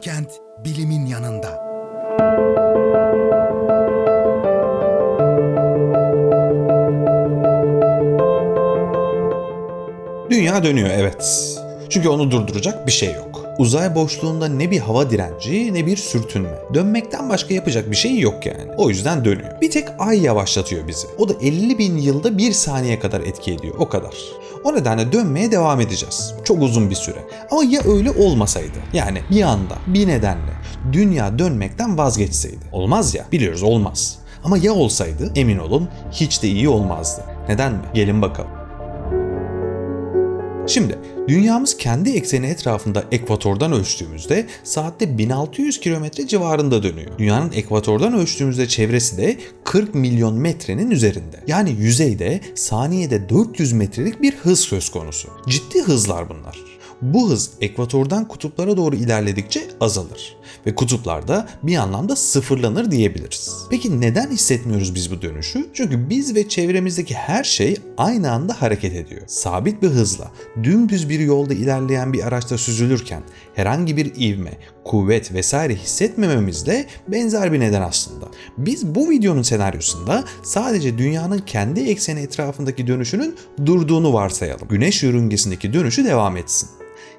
Kent bilimin yanında. Dünya dönüyor evet. Çünkü onu durduracak bir şey yok. Uzay boşluğunda ne bir hava direnci ne bir sürtünme. Dönmekten başka yapacak bir şey yok yani. O yüzden dönüyor. Bir tek ay yavaşlatıyor bizi. O da 50 bin yılda bir saniye kadar etki ediyor. O kadar. O nedenle dönmeye devam edeceğiz. Çok uzun bir süre. Ama ya öyle olmasaydı? Yani bir anda, bir nedenle dünya dönmekten vazgeçseydi. Olmaz ya. Biliyoruz olmaz. Ama ya olsaydı emin olun hiç de iyi olmazdı. Neden mi? Gelin bakalım. Şimdi dünyamız kendi ekseni etrafında ekvatordan ölçtüğümüzde saatte 1600 kilometre civarında dönüyor. Dünyanın ekvatordan ölçtüğümüzde çevresi de 40 milyon metrenin üzerinde. Yani yüzeyde saniyede 400 metrelik bir hız söz konusu. Ciddi hızlar bunlar. Bu hız ekvatordan kutuplara doğru ilerledikçe azalır ve kutuplarda bir anlamda sıfırlanır diyebiliriz. Peki neden hissetmiyoruz biz bu dönüşü? Çünkü biz ve çevremizdeki her şey aynı anda hareket ediyor. Sabit bir hızla dümdüz bir yolda ilerleyen bir araçta süzülürken herhangi bir ivme, kuvvet vesaire hissetmememizle benzer bir neden aslında. Biz bu videonun senaryosunda sadece dünyanın kendi ekseni etrafındaki dönüşünün durduğunu varsayalım. Güneş yörüngesindeki dönüşü devam etsin.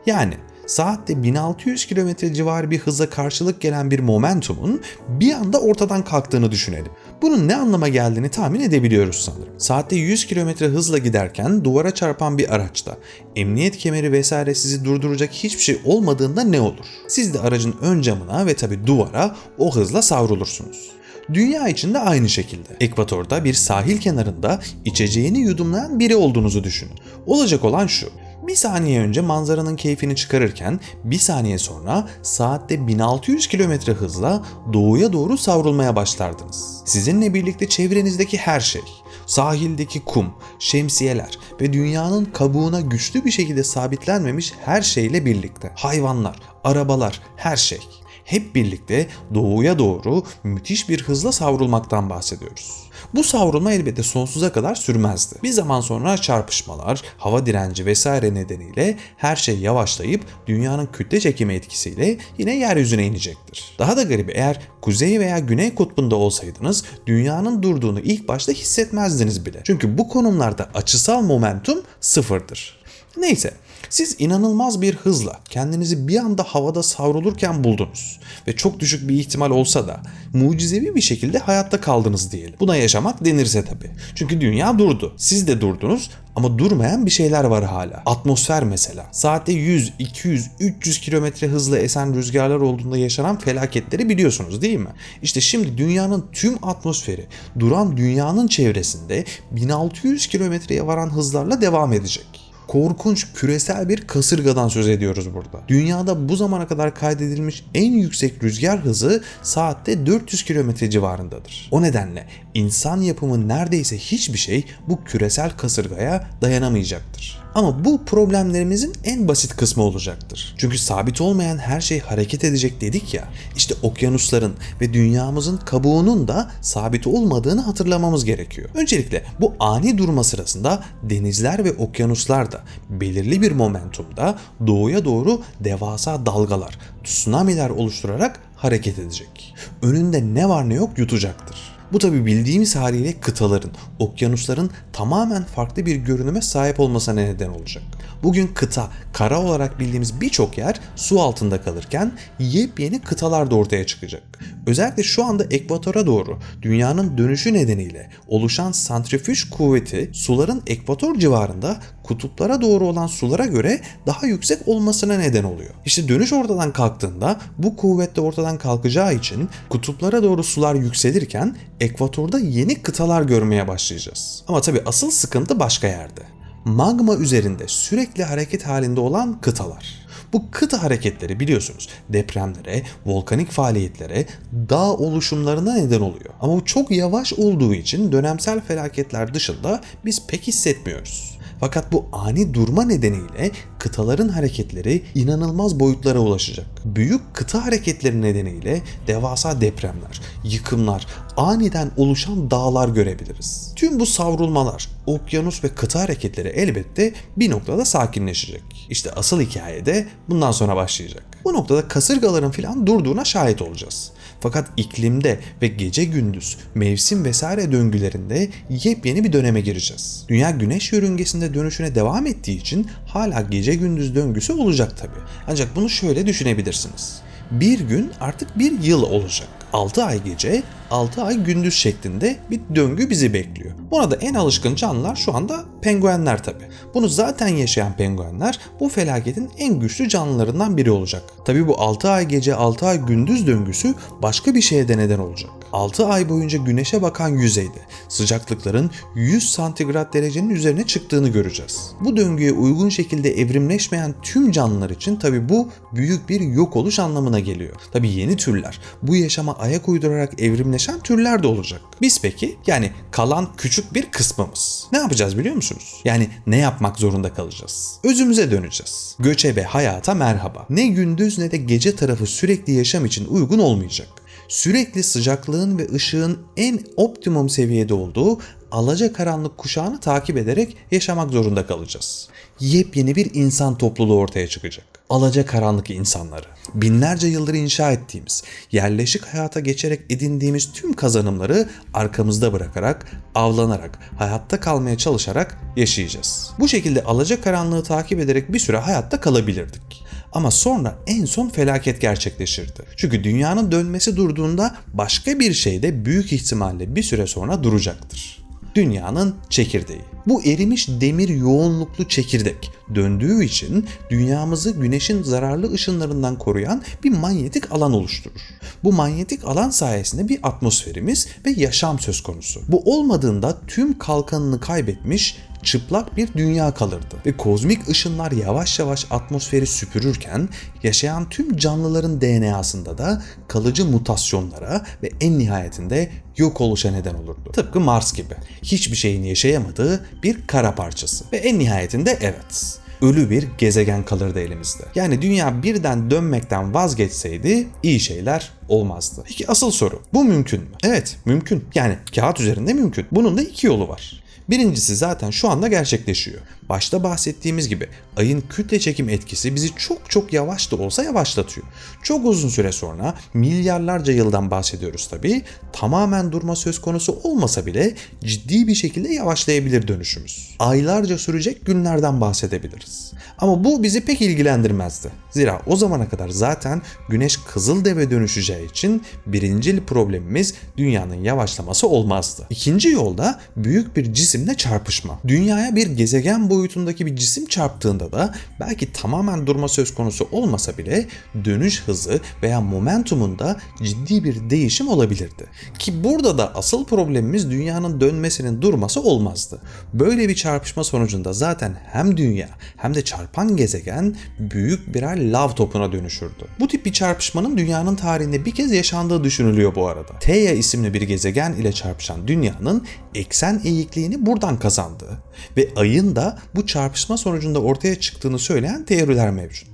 Yani saatte 1600 km civarı bir hıza karşılık gelen bir momentumun bir anda ortadan kalktığını düşünelim. Bunun ne anlama geldiğini tahmin edebiliyoruz sanırım. Saatte 100 km hızla giderken duvara çarpan bir araçta emniyet kemeri vesaire sizi durduracak hiçbir şey olmadığında ne olur? Siz de aracın ön camına ve tabi duvara o hızla savrulursunuz. Dünya için de aynı şekilde. Ekvatorda bir sahil kenarında içeceğini yudumlayan biri olduğunuzu düşünün. Olacak olan şu. Bir saniye önce manzaranın keyfini çıkarırken bir saniye sonra saatte 1600 km hızla doğuya doğru savrulmaya başlardınız. Sizinle birlikte çevrenizdeki her şey, sahildeki kum, şemsiyeler ve dünyanın kabuğuna güçlü bir şekilde sabitlenmemiş her şeyle birlikte. Hayvanlar, arabalar, her şey hep birlikte doğuya doğru müthiş bir hızla savrulmaktan bahsediyoruz. Bu savrulma elbette sonsuza kadar sürmezdi. Bir zaman sonra çarpışmalar, hava direnci vesaire nedeniyle her şey yavaşlayıp dünyanın kütle çekimi etkisiyle yine yeryüzüne inecektir. Daha da garibi eğer kuzey veya güney kutbunda olsaydınız dünyanın durduğunu ilk başta hissetmezdiniz bile. Çünkü bu konumlarda açısal momentum sıfırdır. Neyse siz inanılmaz bir hızla kendinizi bir anda havada savrulurken buldunuz ve çok düşük bir ihtimal olsa da mucizevi bir şekilde hayatta kaldınız diyelim. Buna yaşamak denirse tabi. Çünkü dünya durdu. Siz de durdunuz ama durmayan bir şeyler var hala. Atmosfer mesela. Saatte 100, 200, 300 kilometre hızla esen rüzgarlar olduğunda yaşanan felaketleri biliyorsunuz değil mi? İşte şimdi dünyanın tüm atmosferi duran dünyanın çevresinde 1600 kilometreye varan hızlarla devam edecek korkunç küresel bir kasırgadan söz ediyoruz burada. Dünyada bu zamana kadar kaydedilmiş en yüksek rüzgar hızı saatte 400 km civarındadır. O nedenle insan yapımı neredeyse hiçbir şey bu küresel kasırgaya dayanamayacaktır. Ama bu problemlerimizin en basit kısmı olacaktır. Çünkü sabit olmayan her şey hareket edecek dedik ya. İşte okyanusların ve dünyamızın kabuğunun da sabit olmadığını hatırlamamız gerekiyor. Öncelikle bu ani durma sırasında denizler ve okyanuslar da belirli bir momentumda doğuya doğru devasa dalgalar, tsunamiler oluşturarak hareket edecek. Önünde ne var ne yok yutacaktır. Bu tabi bildiğimiz haliyle kıtaların, okyanusların tamamen farklı bir görünüme sahip olmasına neden olacak. Bugün kıta, kara olarak bildiğimiz birçok yer su altında kalırken yepyeni kıtalar da ortaya çıkacak. Özellikle şu anda ekvatora doğru dünyanın dönüşü nedeniyle oluşan santrifüj kuvveti suların ekvator civarında kutuplara doğru olan sulara göre daha yüksek olmasına neden oluyor. İşte dönüş ortadan kalktığında bu kuvvet de ortadan kalkacağı için kutuplara doğru sular yükselirken ekvatorda yeni kıtalar görmeye başlayacağız. Ama tabi asıl sıkıntı başka yerde. Magma üzerinde sürekli hareket halinde olan kıtalar. Bu kıta hareketleri biliyorsunuz depremlere, volkanik faaliyetlere, dağ oluşumlarına neden oluyor. Ama bu çok yavaş olduğu için dönemsel felaketler dışında biz pek hissetmiyoruz. Fakat bu ani durma nedeniyle kıtaların hareketleri inanılmaz boyutlara ulaşacak. Büyük kıta hareketleri nedeniyle devasa depremler, yıkımlar, aniden oluşan dağlar görebiliriz. Tüm bu savrulmalar, okyanus ve kıta hareketleri elbette bir noktada sakinleşecek. İşte asıl hikaye de bundan sonra başlayacak. Bu noktada kasırgaların filan durduğuna şahit olacağız. Fakat iklimde ve gece gündüz, mevsim vesaire döngülerinde yepyeni bir döneme gireceğiz. Dünya güneş yörüngesinde dönüşüne devam ettiği için hala gece gündüz döngüsü olacak tabi. Ancak bunu şöyle düşünebilirsiniz. Bir gün artık bir yıl olacak. 6 ay gece, 6 ay gündüz şeklinde bir döngü bizi bekliyor. Buna da en alışkın canlılar şu anda penguenler tabi. Bunu zaten yaşayan penguenler bu felaketin en güçlü canlılarından biri olacak. Tabi bu 6 ay gece 6 ay gündüz döngüsü başka bir şeye de neden olacak. 6 ay boyunca güneşe bakan yüzeyde sıcaklıkların 100 santigrat derecenin üzerine çıktığını göreceğiz. Bu döngüye uygun şekilde evrimleşmeyen tüm canlılar için tabi bu büyük bir yok oluş anlamına geliyor. Tabi yeni türler, bu yaşama ayak uydurarak evrimleşen türler de olacak. Biz peki yani kalan küçük bir kısmımız. Ne yapacağız biliyor musunuz? Yani ne yapmak zorunda kalacağız? Özümüze döneceğiz. Göçebe hayata merhaba. Ne gündüz ne de gece tarafı sürekli yaşam için uygun olmayacak sürekli sıcaklığın ve ışığın en optimum seviyede olduğu alaca karanlık kuşağını takip ederek yaşamak zorunda kalacağız. Yepyeni bir insan topluluğu ortaya çıkacak. Alaca karanlık insanları. Binlerce yıldır inşa ettiğimiz, yerleşik hayata geçerek edindiğimiz tüm kazanımları arkamızda bırakarak, avlanarak, hayatta kalmaya çalışarak yaşayacağız. Bu şekilde alaca karanlığı takip ederek bir süre hayatta kalabilirdik. Ama sonra en son felaket gerçekleşirdi. Çünkü dünyanın dönmesi durduğunda başka bir şey de büyük ihtimalle bir süre sonra duracaktır. Dünyanın çekirdeği. Bu erimiş demir yoğunluklu çekirdek döndüğü için dünyamızı güneşin zararlı ışınlarından koruyan bir manyetik alan oluşturur. Bu manyetik alan sayesinde bir atmosferimiz ve yaşam söz konusu. Bu olmadığında tüm kalkanını kaybetmiş, çıplak bir dünya kalırdı. Ve kozmik ışınlar yavaş yavaş atmosferi süpürürken yaşayan tüm canlıların DNA'sında da kalıcı mutasyonlara ve en nihayetinde yok oluşa neden olurdu. Tıpkı Mars gibi. Hiçbir şeyin yaşayamadığı bir kara parçası. Ve en nihayetinde evet ölü bir gezegen kalırdı elimizde. Yani dünya birden dönmekten vazgeçseydi iyi şeyler olmazdı. Peki asıl soru bu mümkün mü? Evet mümkün. Yani kağıt üzerinde mümkün. Bunun da iki yolu var. Birincisi zaten şu anda gerçekleşiyor. Başta bahsettiğimiz gibi ayın kütle çekim etkisi bizi çok çok yavaş da olsa yavaşlatıyor. Çok uzun süre sonra milyarlarca yıldan bahsediyoruz tabii. Tamamen durma söz konusu olmasa bile ciddi bir şekilde yavaşlayabilir dönüşümüz. Aylarca sürecek günlerden bahsedebiliriz. Ama bu bizi pek ilgilendirmezdi. Zira o zamana kadar zaten güneş kızıl deve dönüşeceği için birincil problemimiz dünyanın yavaşlaması olmazdı. İkinci yolda büyük bir cisimle çarpışma. Dünyaya bir gezegen boyutundaki bir cisim çarptığında da belki tamamen durma söz konusu olmasa bile dönüş hızı veya momentumunda ciddi bir değişim olabilirdi. Ki burada da asıl problemimiz dünyanın dönmesinin durması olmazdı. Böyle bir çarpışma sonucunda zaten hem dünya hem de çarpan gezegen büyük birer lav topuna dönüşürdü. Bu tip bir çarpışmanın dünyanın tarihinde bir kez yaşandığı düşünülüyor bu arada. Theia isimli bir gezegen ile çarpışan dünyanın eksen eğikliğini buradan kazandığı ve ayın da bu çarpışma sonucunda ortaya çıktığını söyleyen teoriler mevcut.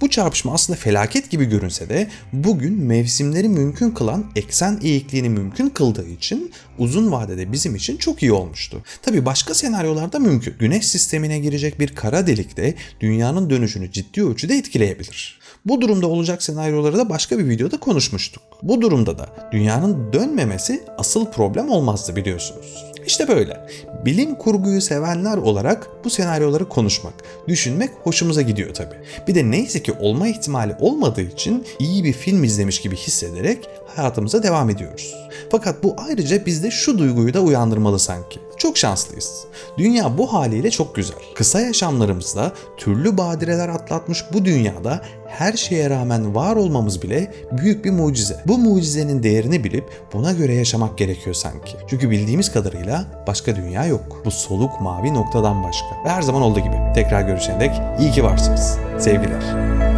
Bu çarpışma aslında felaket gibi görünse de bugün mevsimleri mümkün kılan eksen eğikliğini mümkün kıldığı için uzun vadede bizim için çok iyi olmuştu. Tabi başka senaryolarda mümkün. Güneş sistemine girecek bir kara delik de dünyanın dönüşünü ciddi ölçüde etkileyebilir. Bu durumda olacak senaryoları da başka bir videoda konuşmuştuk. Bu durumda da dünyanın dönmemesi asıl problem olmazdı biliyorsunuz. İşte böyle. Bilim kurguyu sevenler olarak bu senaryoları konuşmak, düşünmek hoşumuza gidiyor tabi. Bir de neyse ki olma ihtimali olmadığı için iyi bir film izlemiş gibi hissederek hayatımıza devam ediyoruz. Fakat bu ayrıca bizde şu duyguyu da uyandırmalı sanki. Çok şanslıyız. Dünya bu haliyle çok güzel. Kısa yaşamlarımızda türlü badireler atlatmış bu dünyada her şeye rağmen var olmamız bile büyük bir mucize. Bu mucizenin değerini bilip buna göre yaşamak gerekiyor sanki. Çünkü bildiğimiz kadarıyla başka dünya yok. Bu soluk mavi noktadan başka. Ve her zaman olduğu gibi tekrar görüşene dek iyi ki varsınız. Sevgiler.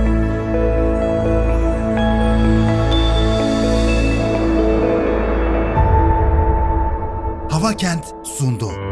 Hava Kent sundu.